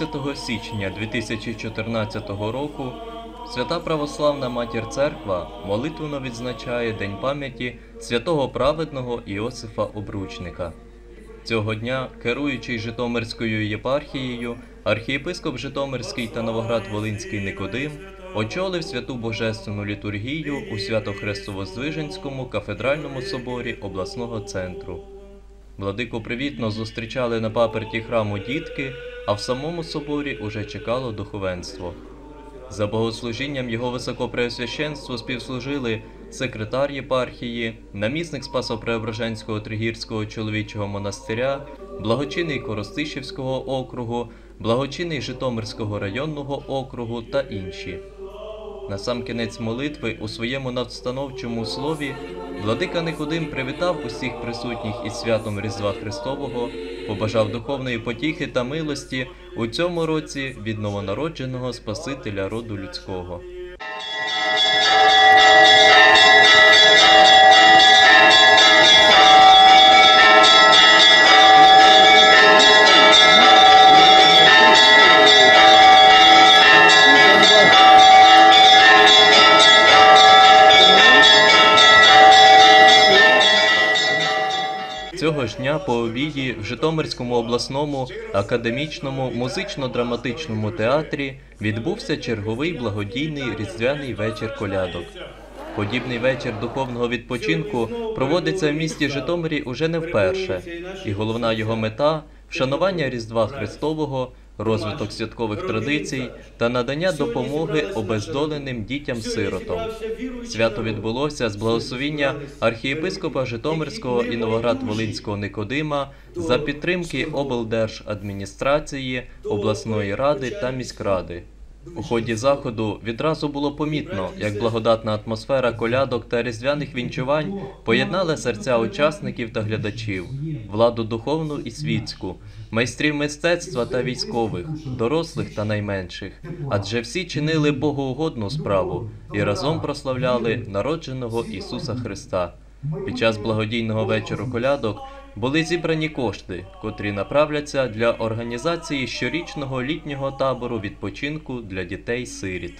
14 січня 2014 року Свята Православна Матір Церква молитвенно відзначає День пам'яті святого праведного Іосифа Обручника. Цього дня, керуючий Житомирською єпархією, архієпископ Житомирський та Новоград-Волинський Никодим очолив святу божественну літургію у Свято-Хрестово-Здвиженському кафедральному соборі обласного центру. Владику привітно зустрічали на паперті храму дітки, а в самому соборі уже чекало духовенство. За богослужінням його високопреосвященству співслужили секретар єпархії, намісник Спасо-Преображенського Тригірського чоловічого монастиря, благочинний Коростишівського округу, благочинний Житомирського районного округу та інші. На сам кінець молитви у своєму надстановчому слові владика Никодим привітав усіх присутніх із святом Різдва Христового, побажав духовної потіхи та милості у цьому році від новонародженого Спасителя роду людського. По обіді в Житомирському обласному академічному музично-драматичному театрі відбувся черговий благодійний різдвяний вечір колядок. Подібний вечір духовного відпочинку проводиться в місті Житомирі уже не вперше, і головна його мета вшанування Різдва Христового, розвиток святкових традицій та надання допомоги обездоленим дітям-сиротам. Свято відбулося з благословіння архієпископа Житомирського і Новоград-Волинського Никодима за підтримки облдержадміністрації, обласної ради та міськради. У ході заходу відразу було помітно, як благодатна атмосфера колядок та різдвяних вінчувань поєднала серця учасників та глядачів, владу духовну і світську, майстрів мистецтва та військових, дорослих та найменших, адже всі чинили богоугодну справу і разом прославляли народженого Ісуса Христа. Під час благодійного вечору колядок були зібрані кошти, котрі направляться для організації щорічного літнього табору відпочинку для дітей-сиріт.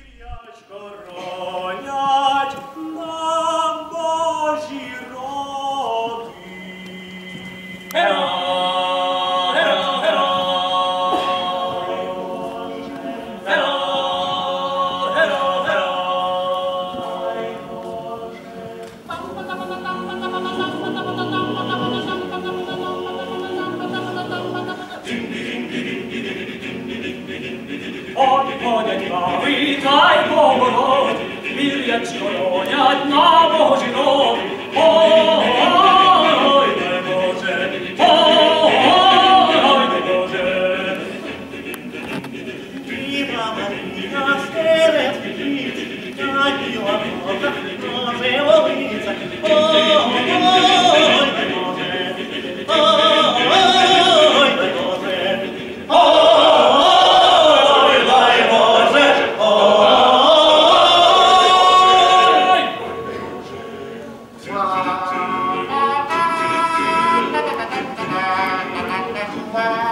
Bye.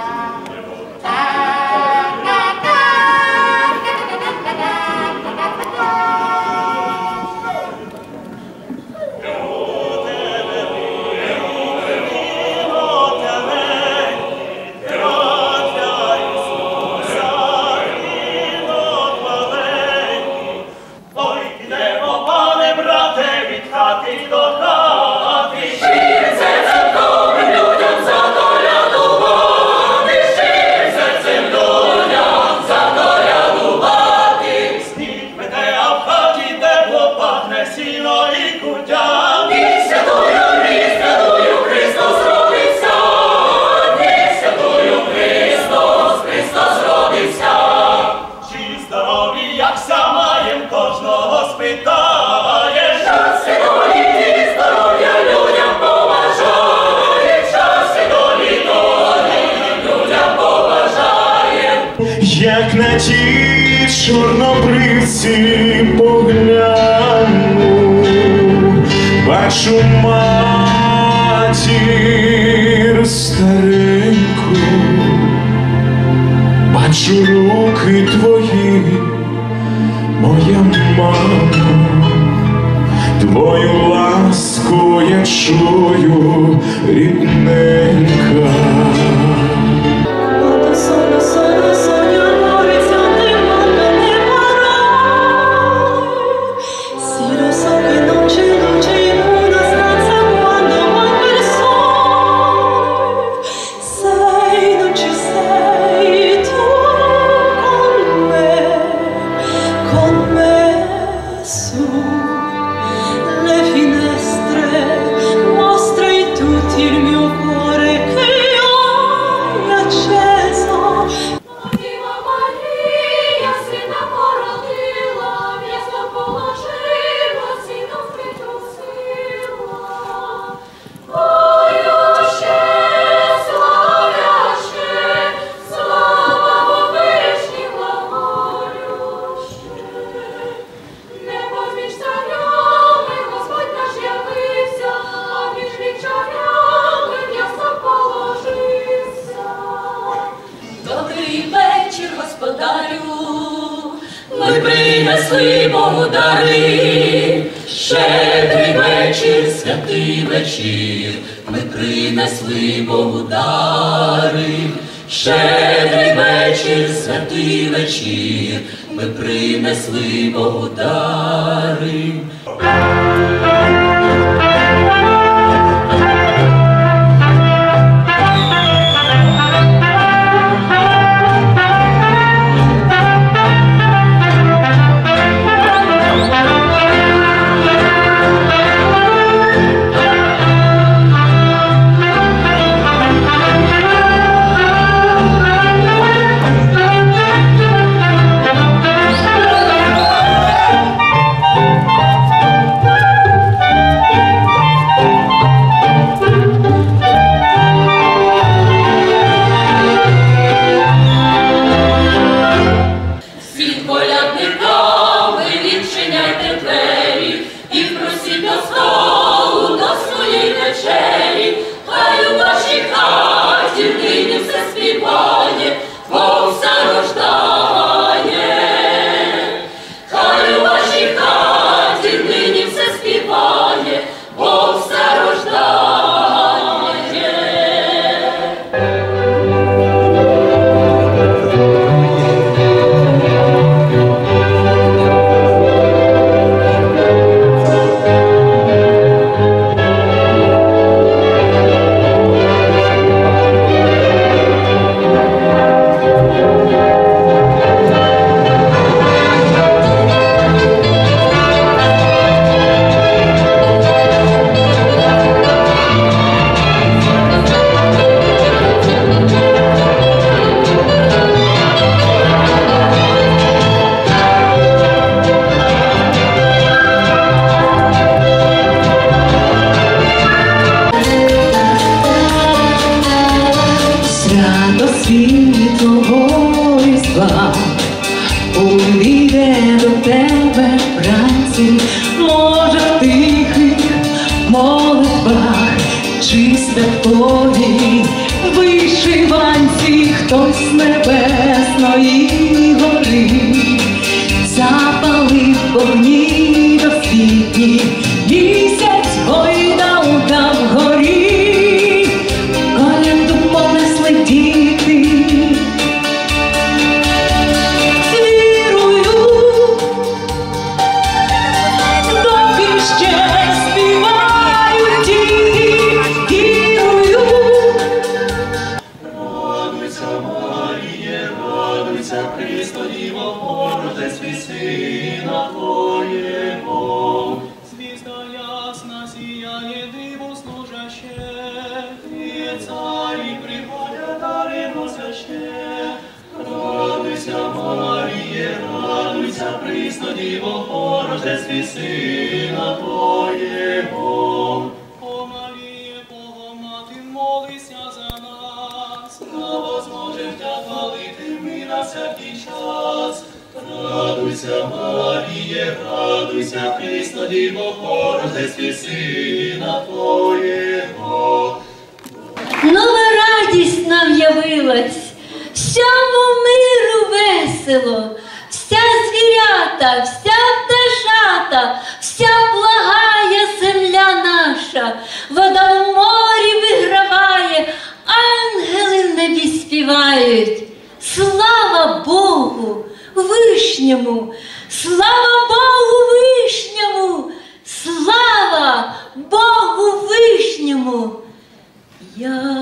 Бачу матір стареньку, бачу руки твої, моя мама, твою ласку я чую рідненька. вечір, святий вечір, ми принесли Богу дари. з небесної гори запалив вогні. і сина Твоєго, звізда ясна сіяє диву служаще, і царі приходять дарину свяще, радуйся, Маріє, радуйся, присно діво, Боже, свій сина Твоєго. Радуйся, Маріє, радуйся, Христа, Діво, порождестві Сина Твоєго. Нова радість нам явилась, всьому миру весело, вся звірята, вся пташата, вся благая земля наша, вода в морі виграває, ангели в небі співають. Слава Богу! Вишньому, слава Богу вишньому, слава Богу вишньому. Янголи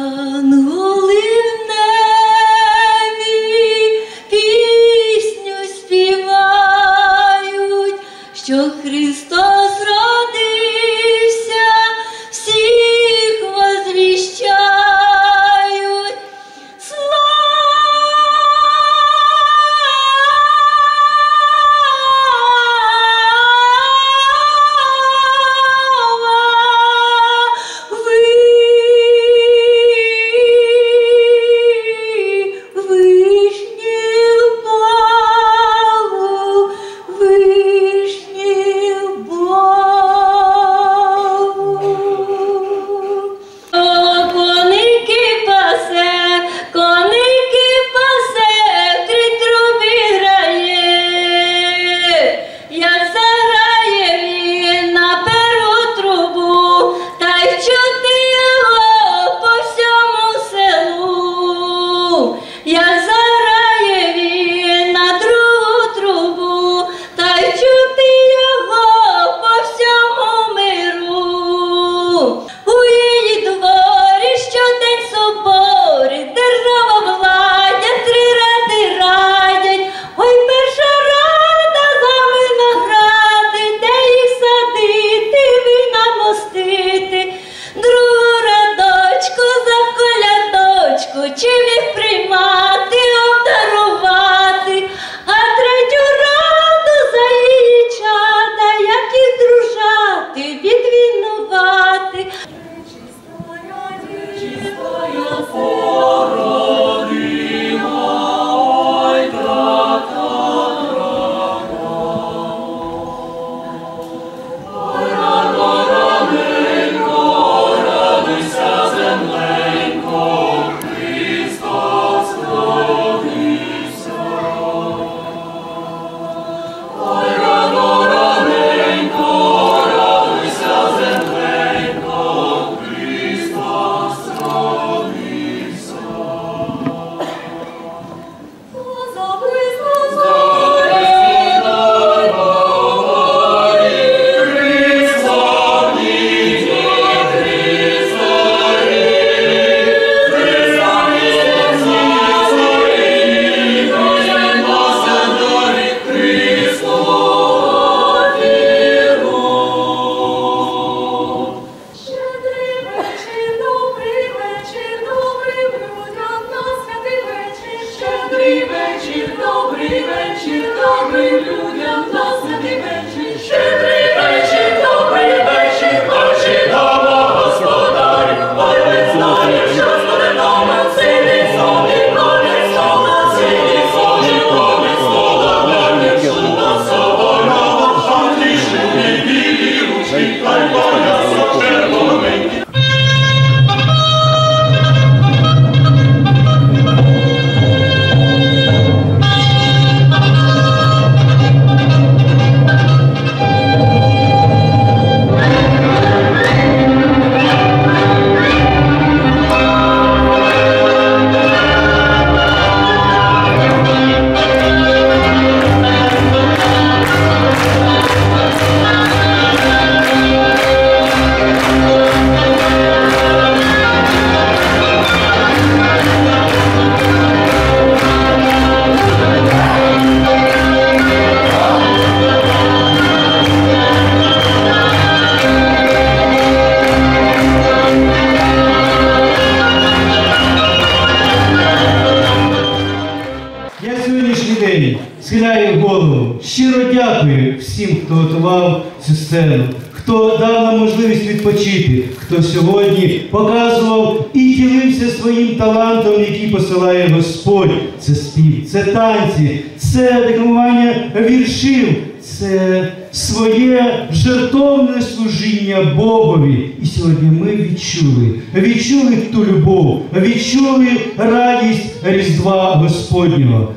хто сьогодні показував і ділився своїм талантом, який посилає Господь. Це спів, це танці, це декламування віршів, це своє жертовне служіння Богові. І сьогодні ми відчули, відчули ту любов, відчули радість Різдва Господнього.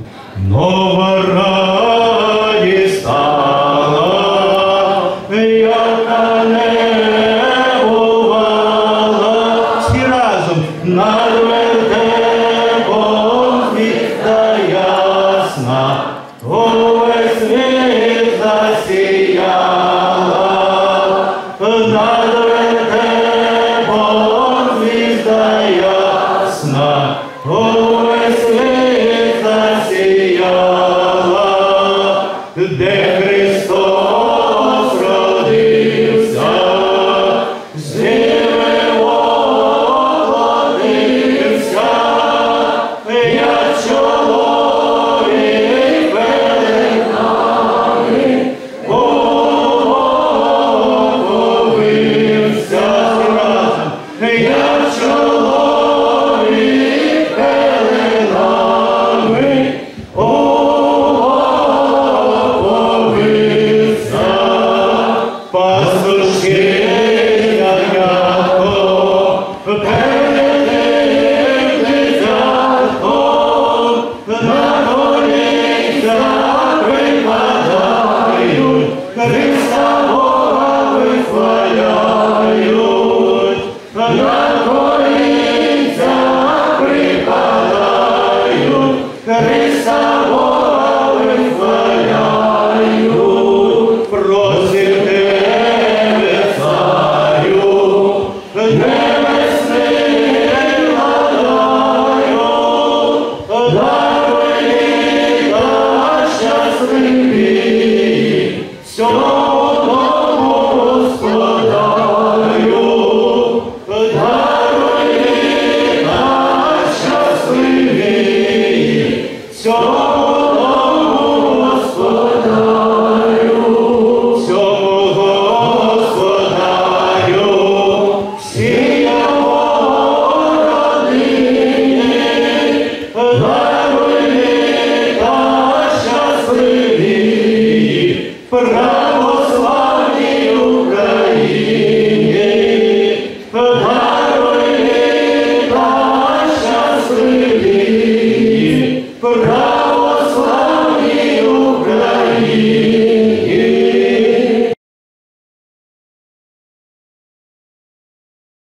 Нова раді